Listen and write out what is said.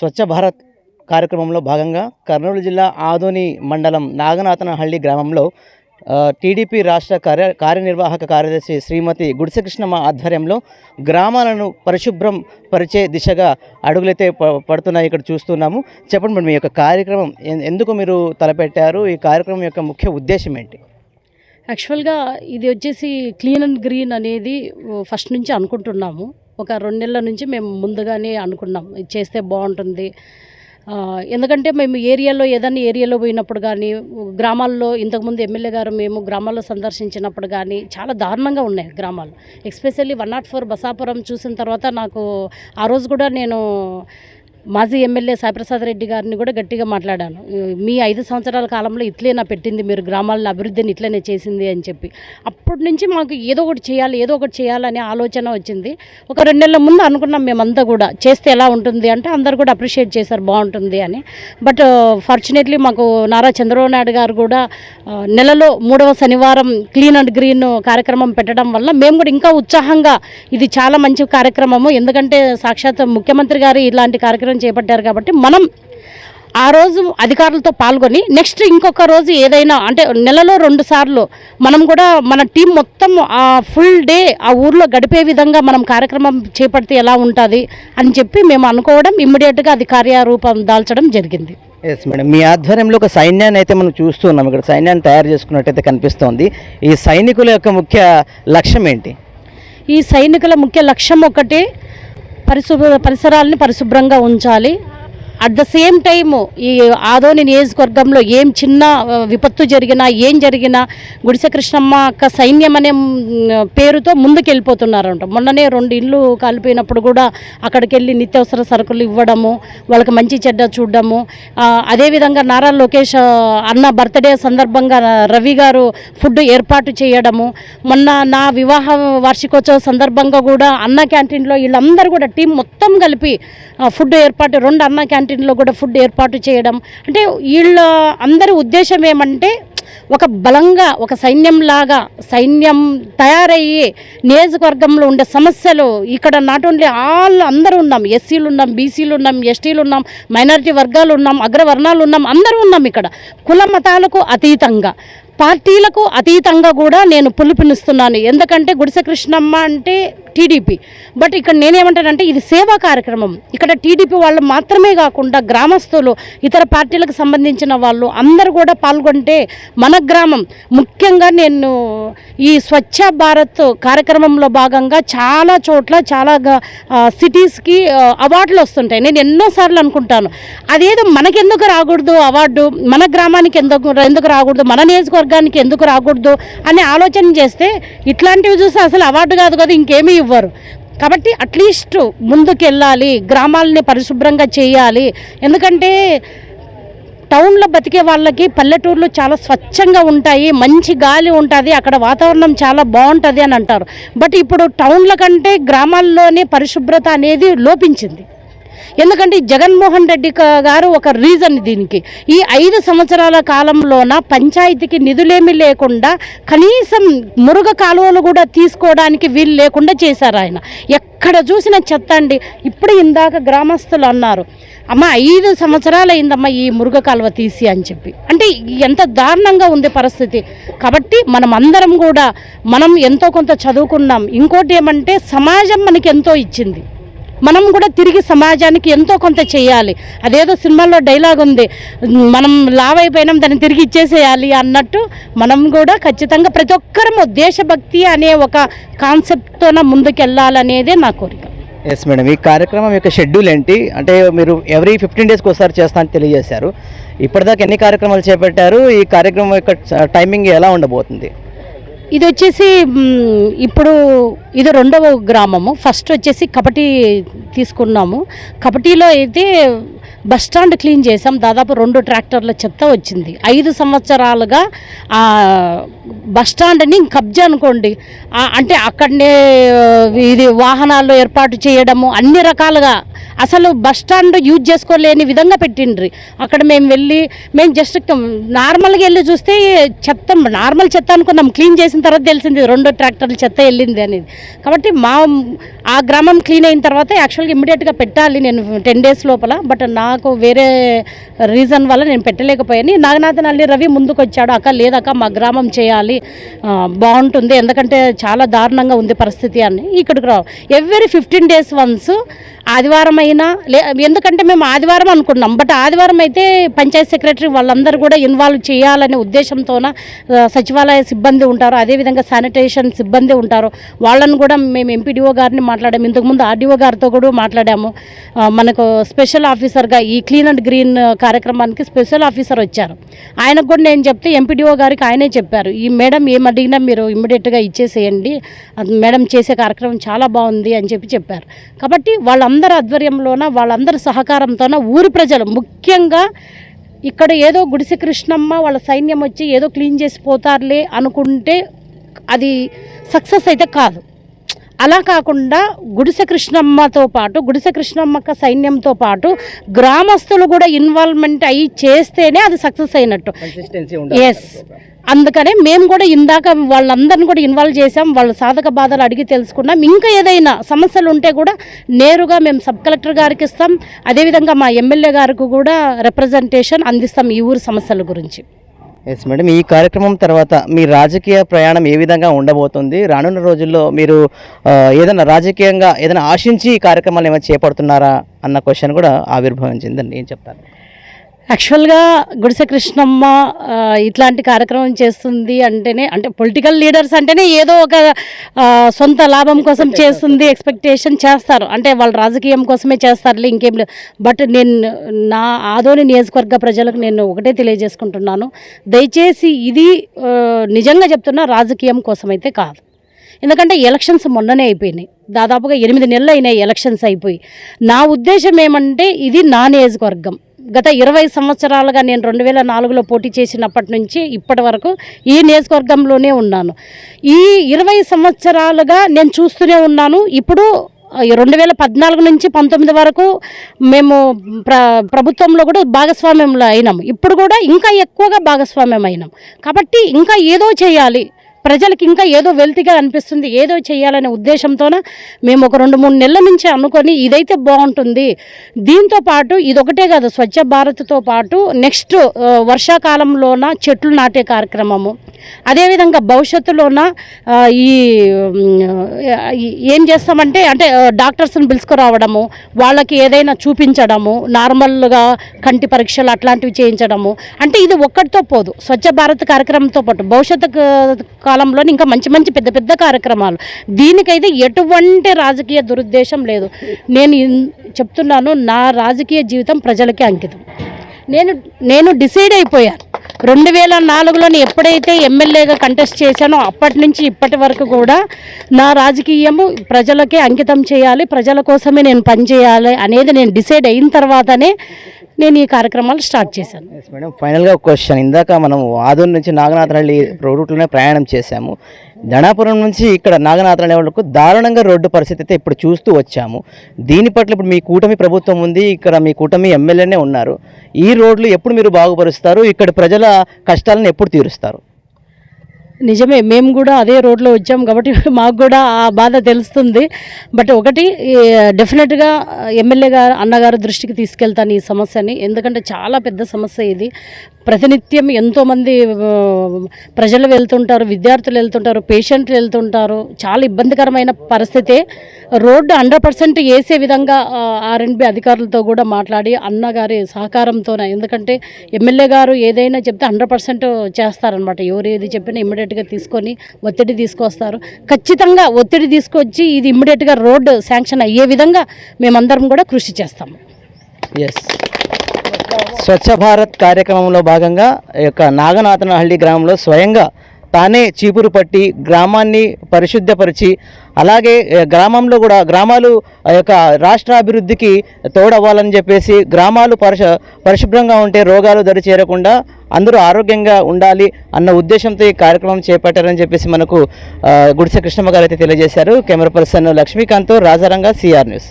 స్వచ్ఛ భారత్ కార్యక్రమంలో భాగంగా కర్నూలు జిల్లా ఆదోని మండలం నాగనాథనహళ్ళి గ్రామంలో టీడీపీ రాష్ట్ర కార్య కార్యనిర్వాహక కార్యదర్శి శ్రీమతి గుడిసెకృష్ణమ్మ ఆధ్వర్యంలో గ్రామాలను పరిశుభ్రం పరిచే దిశగా అడుగులైతే పడుతున్నాయి ఇక్కడ చూస్తున్నాము. చెప్పండి మేడం మీ యొక్క కార్యక్రమం ఎందుకు మీరు తలపెట్టారు? ఈ కార్యక్రమం యొక్క ముఖ్య ఉద్దేశం ఏంటి? యాక్చువల్గా ఇది వచ్చేసి క్లీన్ అండ్ గ్రీన్ అనేది ఫస్ట్ నుంచి అనుకుంటున్నాము. ఒక రెండు నెలల నుంచి మేము ముందుగానే అనుకున్నాం ఇది చేస్తే బాగుంటుంది. ఎందుకంటే మేము ఏరియాలో ఏదైనా ఏరియాలో పోయినప్పుడు కానీ గ్రామాల్లో ఇంతకుముందు ఎమ్మెల్యే గారు మేము గ్రామాల్లో సందర్శించినప్పుడు కానీ చాలా దారుణంగా ఉన్నాయి గ్రామాలు. Especially one nought four Basapuram చూసిన తర్వాత నాకు ఆ రోజు కూడా నేను మాజీ ఎమ్మెల్యే సాయిప్రసాద్ రెడ్డి గారిని కూడా గట్టిగా మాట్లాడాను. మీ ఐదు సంవత్సరాల కాలంలో ఇట్లే నా పెట్టింది మీరు గ్రామాల అభివృద్ధిని ఇట్లనే చేసింది అని చెప్పి. అప్పటి నుంచి మాకు ఏదో ఒకటి చేయాలి ఏదో ఒకటి చేయాలనే ఆలోచన వచ్చింది. ఒక రెండు నెలల ముందు అనుకున్నాం మేమంతా కూడా చేస్తే ఎలా ఉంటుంది అంటే అందరు కూడా అప్రిషియేట్ చేశారు బాగుంటుంది అని. బట్ ఫార్చునేట్లీ మాకు నారా చంద్రబాబు నాయుడు గారు కూడా నెలలో మూడవ శనివారం క్లీన్ అండ్ గ్రీన్ కార్యక్రమం పెట్టడం వల్ల మేము కూడా ఇంకా ఉత్సాహంగా ఇది చాలా మంచి కార్యక్రమము. ఎందుకంటే సాక్షాత్ ముఖ్యమంత్రి గారు ఇలాంటి కార్యక్రమం చేపట్టారు కాబట్టి మనం ఆ రోజు అధికారులతో పాల్గొని నెక్స్ట్ ఇంకొక రోజు ఏదైనా అంటే నెలలో రెండు సార్లు మనం కూడా మన టీం మొత్తం ఆ ఫుల్ డే ఆ ఊర్లో గడిపే విధంగా మనం కార్యక్రమం చేపడితే ఎలా ఉంటుంది అని చెప్పి మేము అనుకోవడం ఇమ్మీడియట్గా అది కార్యరూపం దాల్చడం జరిగింది. ఎస్ మేడం మీ ఆధ్వర్యంలో ఒక సైన్యాన్ని అయితే మనం చూస్తున్నాం ఇక్కడ సైన్యాన్ని తయారు చేసుకున్నట్టయితే కనిపిస్తోంది. ఈ సైనికుల యొక్క ముఖ్య లక్ష్యం ఏంటి? ఈ సైనికుల ముఖ్య లక్ష్యం ఒకటే పరిశుభ్ర పరిసరాలని పరిశుభ్రంగా ఉంచాలి. అట్ ద సేమ్ టైము ఈ ఆదోని నియోజకవర్గంలో ఏం చిన్న విపత్తు జరిగినా ఏం జరిగినా గుడిసె కృష్ణమ్మ సైన్యం అనే పేరుతో ముందుకెళ్ళిపోతున్నారంట. మొన్ననే రెండు ఇళ్ళు కాలిపోయినప్పుడు కూడా అక్కడికి వెళ్ళి నిత్యావసర సరుకులు ఇవ్వడము వాళ్ళకి మంచి చెడ్డ చూడడము. అదేవిధంగా నారా లోకేష్ అన్న బర్త్డే సందర్భంగా రవి గారు ఫుడ్ ఏర్పాటు చేయడము. మొన్న నా వివాహ వార్షికోత్సవ సందర్భంగా కూడా అన్న క్యాంటీన్లో వీళ్ళందరూ కూడా టీం మొత్తం కలిపి ఫుడ్ ఏర్పాటు రెండు అన్న క్యాంటీన్ క్యాంటీన్లో కూడా ఫుడ్ ఏర్పాటు చేయడం. అంటే వీళ్ళ అందరి ఉద్దేశం ఏమంటే ఒక బలంగా ఒక సైన్యంలాగా సైన్యం తయారయ్యి నియోజకవర్గంలో ఉండే సమస్యలు ఇక్కడ నాట్ ఓన్లీ ఆల్ అందరూ ఉన్నాం ఎస్సీలు ఉన్నాం బీసీలు ఉన్నాం ఎస్టీలు ఉన్నాం మైనారిటీ వర్గాలు ఉన్నాం అగ్రవర్ణాలు ఉన్నాం అందరూ ఉన్నాం ఇక్కడ. కుల మతాలకు అతీతంగా. పార్టీలకు అతీతంగా కూడా నేను పిలుపునిస్తున్నాను ఎందుకంటే గుడిసె కృష్ణమ్మ అంటే టీడీపీ. బట్ ఇక్కడ నేనేమంటానంటే ఇది సేవా కార్యక్రమం. ఇక్కడ టీడీపీ వాళ్ళు మాత్రమే కాకుండా గ్రామస్తులు ఇతర పార్టీలకు సంబంధించిన వాళ్ళు అందరూ కూడా పాల్గొంటే మన గ్రామం. ముఖ్యంగా నేను ఈ స్వచ్ఛ భారత్ కార్యక్రమంలో భాగంగా చాలా చోట్ల చాలా సిటీస్కి అవార్డులు వస్తుంటాయి. నేను ఎన్నోసార్లు అనుకుంటాను. అదేదో మనకెందుకు రాకూడదు అవార్డు మన గ్రామానికి ఎందుకు ఎందుకు రాకూడదు మన నియోజకవర్గానికి ఎందుకు రాకూడదు అని ఆలోచన చేస్తే ఇట్లాంటివి చూసి అసలు అవార్డు కాదు కదా ఇంకేమీ ఇవ్వరు. కాబట్టి అట్లీస్ట్ ముందుకెళ్ళాలి గ్రామాలని పరిశుభ్రంగా చేయాలి. ఎందుకంటే టౌన్లో బతికే వాళ్ళకి పల్లెటూర్లు చాలా స్వచ్ఛంగా ఉంటాయి మంచి గాలి ఉంటుంది అక్కడ వాతావరణం చాలా బాగుంటుంది అని అంటారు. బట్ ఇప్పుడు టౌన్ల కంటే గ్రామాల్లోనే పరిశుభ్రత అనేది లోపించింది. ఎందుకంటే జగన్మోహన్ రెడ్డి గారు ఒక రీజన్ దీనికి. ఈ ఐదు సంవత్సరాల కాలంలోన పంచాయతీకి నిధులేమీ లేకుండా కనీసం మురుగ కాలువలు కూడా తీసుకోవడానికి వీలు లేకుండా చేశారు ఆయన. ఎక్కడ చూసిన చెత్త అండి. ఇప్పుడు ఇందాక గ్రామస్తులు అన్నారు అమ్మ ఐదు సంవత్సరాలు అయిందమ్మా ఈ మురుగ కాలువ తీసి అని చెప్పి. అంటే ఎంత దారుణంగా ఉంది పరిస్థితి. కాబట్టి మనం అందరం కూడా మనం ఎంతో కొంత చదువుకున్నాం. ఇంకోటి ఏమంటే సమాజం మనకి ఎంతో ఇచ్చింది. మనం కూడా తిరిగి సమాజానికి ఎంతో కొంత చేయాలి. అదేదో సినిమాల్లో డైలాగ్ ఉంది మనం లావ్ అయిపోయినాం దాన్ని తిరిగి ఇచ్చేసేయాలి అన్నట్టు మనం కూడా ఖచ్చితంగా ప్రతి ఒక్కరము దేశభక్తి అనే ఒక కాన్సెప్ట్తోన ముందుకెళ్ళాలనేదే నా కోరిక. ఎస్ మేడం ఈ కార్యక్రమం యొక్క షెడ్యూల్ ఏంటి? అంటే మీరు ఎవ్రీ ఫిఫ్టీన్ డేస్కి ఒకసారి చేస్తా అని తెలియజేశారు. ఇప్పటిదాకా ఎన్ని కార్యక్రమాలు చేపట్టారు? ఈ కార్యక్రమం యొక్క టైమింగ్ ఎలా ఉండబోతుంది? ఇది వచ్చేసి ఇప్పుడు ఇది రెండవ గ్రామము. ఫస్ట్ వచ్చేసి కపటి తీసుకున్నాము. కపటిలో అయితే బస్ స్టాండ్ క్లీన్ చేసాం దాదాపు రెండు ట్రాక్టర్ల చెత్త వచ్చింది. ఐదు సంవత్సరాలుగా ఆ బస్ స్టాండ్ని కబ్జా అనుకోండి. అంటే అక్కడనే ఇది వాహనాలు ఏర్పాటు చేయడము అన్ని రకాలుగా. అసలు బస్ స్టాండ్ యూజ్ చేసుకోలేని విధంగా పెట్టిండ్రి. అక్కడ మేము వెళ్ళి మేము జస్ట్ నార్మల్గా వెళ్ళి చూస్తే చెత్త నార్మల్ చెత్త అనుకున్నాం. క్లీన్ చేసిన చేసిన తర్వాత తెలిసింది రెండు ట్రాక్టర్లు చెత్త వెళ్ళింది అనేది. కాబట్టి మా ఆ గ్రామం క్లీన్ అయిన తర్వాత యాక్చువల్గా ఇమ్మీడియట్గా పెట్టాలి నేను టెన్ డేస్ లోపల బట్ నాకు వేరే రీజన్ వల్ల నేను పెట్టలేకపోయాను. నాగనాథన్ అల్లి రవి ముందుకు వచ్చాడు అక్క లేదక్క మా గ్రామం చేయాలి బాగుంటుంది ఎందుకంటే చాలా దారుణంగా ఉంది పరిస్థితి అని ఇక్కడికి రావు. ఎవ్రీ ఫిఫ్టీన్ డేస్ వన్స్ ఆదివారం అయినా లే ఎందుకంటే మేము ఆదివారం అనుకున్నాం బట్ ఆదివారం అయితే పంచాయత్ సెక్రటరీ వాళ్ళందరూ కూడా ఇన్వాల్వ్ చేయాలనే ఉద్దేశంతోన సచివాలయ సిబ్బంది ఉంటారు అదేవిధంగా శానిటేషన్ సిబ్బంది ఉంటారు. వాళ్ళని కూడా మేము ఎంపీడీఓ గారిని మాట్లాడాము. ఇంతకుముందు ఆర్డీఓ గారితో కూడా మాట్లాడాము. మనకు స్పెషల్ ఆఫీసర్గా ఈ క్లీన్ అండ్ గ్రీన్ కార్యక్రమానికి స్పెషల్ ఆఫీసర్ వచ్చారు. ఆయనకు కూడా నేను చెప్తే ఎంపీడీఓ గారికి ఆయనే చెప్పారు. ఈ మేడం ఏం అడిగినా మీరు ఇమ్మీడియట్గా ఇచ్చేసేయండి. మేడం చేసే కార్యక్రమం చాలా బాగుంది అని చెప్పి చెప్పారు. కాబట్టి వాళ్ళందరి ఆధ్వర్యంలోన వాళ్ళందరి సహకారంతోన ఊరి ప్రజలు ముఖ్యంగా ఇక్కడ ఏదో గుడిసె కృష్ణమ్మ వాళ్ళ సైన్యం వచ్చి ఏదో క్లీన్ చేసి పోతారులే అనుకుంటే అది సక్సెస్ అయితే కాదు. అలా కాకుండా గుడిసె కృష్ణమ్మతో పాటు గుడిసె కృష్ణమ్మక్క సైన్యంతో పాటు గ్రామస్తులు కూడా ఇన్వాల్వ్మెంట్ అయ్యి చేస్తేనే అది సక్సెస్ అయినట్టు. ఎస్ అందుకనే మేము కూడా ఇందాక వాళ్ళందరిని కూడా ఇన్వాల్వ్ చేసాం వాళ్ళ సాధక బాధలు అడిగి తెలుసుకున్నాం. ఇంకా ఏదైనా సమస్యలు ఉంటే కూడా నేరుగా మేము సబ్ కలెక్టర్ గారికి ఇస్తాం. అదేవిధంగా మా ఎమ్మెల్యే గారికి కూడా రిప్రజెంటేషన్ అందిస్తాం ఈ ఊరి సమస్యల గురించి. ఎస్ మేడం ఈ కార్యక్రమం తర్వాత మీ రాజకీయ ప్రయాణం ఏ విధంగా ఉండబోతుంది? రానున్న రోజుల్లో మీరు ఏదైనా రాజకీయంగా ఏదైనా ఆశించి ఈ కార్యక్రమాలు ఏమైనా చేపడుతున్నారా? అన్న క్వశ్చన్ కూడా ఆవిర్భవించిందని నేను చెప్తాను. యాక్చువల్గా గుడిసె కృష్ణమ్మ ఇట్లాంటి కార్యక్రమం చేస్తుంది అంటేనే అంటే పొలిటికల్ లీడర్స్ అంటేనే ఏదో ఒక సొంత లాభం కోసం చేస్తుంది ఎక్స్పెక్టేషన్ చేస్తారు. అంటే వాళ్ళు రాజకీయం కోసమే చేస్తారులే ఇంకేం లేదు. బట్ నేను నా ఆదోని నియోజకవర్గ ప్రజలకు నేను ఒకటే తెలియజేసుకుంటున్నాను. దయచేసి ఇది నిజంగా చెప్తున్నా రాజకీయం కోసం అయితే కాదు. ఎందుకంటే ఎలక్షన్స్ మొన్ననే అయిపోయినాయి. దాదాపుగా ఎనిమిది నెలలు అయినాయి ఎలక్షన్స్ అయిపోయి. నా ఉద్దేశం ఏమంటే ఇది నా నియోజకవర్గం. గత ఇరవై సంవత్సరాలుగా నేను రెండు వేల నాలుగులో పోటీ చేసినప్పటి నుంచి ఇప్పటి వరకు ఈ నియోజకవర్గంలోనే ఉన్నాను. ఈ ఇరవై సంవత్సరాలుగా నేను చూస్తూనే ఉన్నాను. ఇప్పుడు రెండు వేల పద్నాలుగు నుంచి పంతొమ్మిది వరకు మేము ప్ర ప్రభుత్వంలో కూడా భాగస్వామ్యంలో అయినాం ఇప్పుడు కూడా ఇంకా ఎక్కువగా భాగస్వామ్యం అయినాం. కాబట్టి ఇంకా ఏదో చేయాలి. ప్రజలకి ఇంకా ఏదో వెల్తిగా అనిపిస్తుంది ఏదో చేయాలనే ఉద్దేశంతోన మేము ఒక రెండు మూడు నెలల నుంచి అనుకొని ఇదైతే బాగుంటుంది. దీంతో పాటు ఇదొకటే కాదు స్వచ్ఛ భారత్తో పాటు నెక్స్ట్ వర్షాకాలంలోన చెట్లు నాటే కార్యక్రమము. అదేవిధంగా భవిష్యత్తులోన ఈ ఏం చేస్తామంటే అంటే డాక్టర్స్ని పిలుచుకురావడము వాళ్ళకి ఏదైనా చూపించడము నార్మల్గా కంటి పరీక్షలు అట్లాంటివి చేయించడము. అంటే ఇది ఒక్కటితో పోదు స్వచ్ఛ భారత్ కార్యక్రమంతో పాటు భవిష్యత్తు కాలంలో ఇంకా మంచి మంచి పెద్ద పెద్ద కార్యక్రమాలు. దీనికైతే ఎటువంటి రాజకీయ దురుద్దేశం లేదు. నేను చెప్తున్నాను నా రాజకీయ జీవితం ప్రజలకే అంకితం. నేను నేను డిసైడ్ అయిపోయాను రెండు వేల నాలుగులోని ఎప్పుడైతే ఎమ్మెల్యేగా కంటెస్ట్ చేశానో అప్పటి నుంచి ఇప్పటి వరకు కూడా నా రాజకీయము ప్రజలకే అంకితం చేయాలి ప్రజల కోసమే నేను పనిచేయాలి అనేది నేను డిసైడ్ అయిన తర్వాతనే నేను ఈ కార్యక్రమాలు స్టార్ట్ చేశాను. మేడం ఫైనల్గా క్వశ్చన్ ఇందాక మనం ఆదూరు నుంచి నాగనాథరళ్ళి రోడ్లోనే ప్రయాణం చేశాము. ధనాపురం నుంచి ఇక్కడ నాగనాథరళ్ళి వాళ్ళకు దారుణంగా రోడ్డు పరిస్థితి అయితే ఇప్పుడు చూస్తూ వచ్చాము. దీని పట్ల ఇప్పుడు మీ కూటమి ప్రభుత్వం ఉంది ఇక్కడ మీ కూటమి ఎమ్మెల్యేనే ఉన్నారు. ఈ రోడ్లు ఎప్పుడు మీరు బాగుపరుస్తారు? ఇక్కడ ప్రజల కష్టాలను ఎప్పుడు తీరుస్తారు? నిజమే మేము కూడా అదే రోడ్లో వచ్చాం కాబట్టి మాకు కూడా ఆ బాధ తెలుస్తుంది. బట్ ఒకటి డెఫినెట్గా ఎమ్మెల్యే గారు అన్నగారు దృష్టికి తీసుకెళ్తాను ఈ సమస్యని. ఎందుకంటే చాలా పెద్ద సమస్య ఇది. ప్రతినిత్యం ఎంతోమంది ప్రజలు వెళ్తుంటారు విద్యార్థులు వెళ్తుంటారు పేషెంట్లు వెళ్తుంటారు. చాలా ఇబ్బందికరమైన పరిస్థితే రోడ్డు హండ్రెడ్ పర్సెంట్ వేసే విధంగా ఆర్ఎండ్బి అధికారులతో కూడా మాట్లాడి అన్నగారి సహకారంతోనే. ఎందుకంటే ఎమ్మెల్యే గారు ఏదైనా చెప్తే హండ్రెడ్ పర్సెంట్ చేస్తారనమాట ఎవరు ఏది చెప్పినా ఇమ్మీడియట్గా తీసుకొని ఒత్తిడి తీసుకొస్తారు. ఖచ్చితంగా ఒత్తిడి తీసుకొచ్చి ఇది ఇమ్మీడియట్గా రోడ్డు శాంక్షన్ అయ్యే విధంగా మేమందరం కూడా కృషి చేస్తాము. ఎస్ స్వచ్ఛ భారత్ కార్యక్రమంలో భాగంగా ఈ యొక్క నాగనాథనహల్లి గ్రామంలో స్వయంగా తానే చీపురు పట్టి గ్రామాన్ని పరిశుద్ధపరిచి అలాగే గ్రామంలో కూడా గ్రామాలు ఆ యొక్క రాష్ట్ర అభివృద్ధికి తోడవ్వాలని చెప్పేసి గ్రామాలు పరిశ పరిశుభ్రంగా ఉంటే రోగాలు దరి చేరకుండా అందరూ ఆరోగ్యంగా ఉండాలి అన్న ఉద్దేశంతో ఈ కార్యక్రమం చేపట్టారని చెప్పేసి మనకు గుడిసె కృష్ణమ్మ గారు అయితే తెలియజేశారు. కెమెరా పర్సన్ లక్ష్మీకాంత్ రాజారంగా సిఆర్ న్యూస్.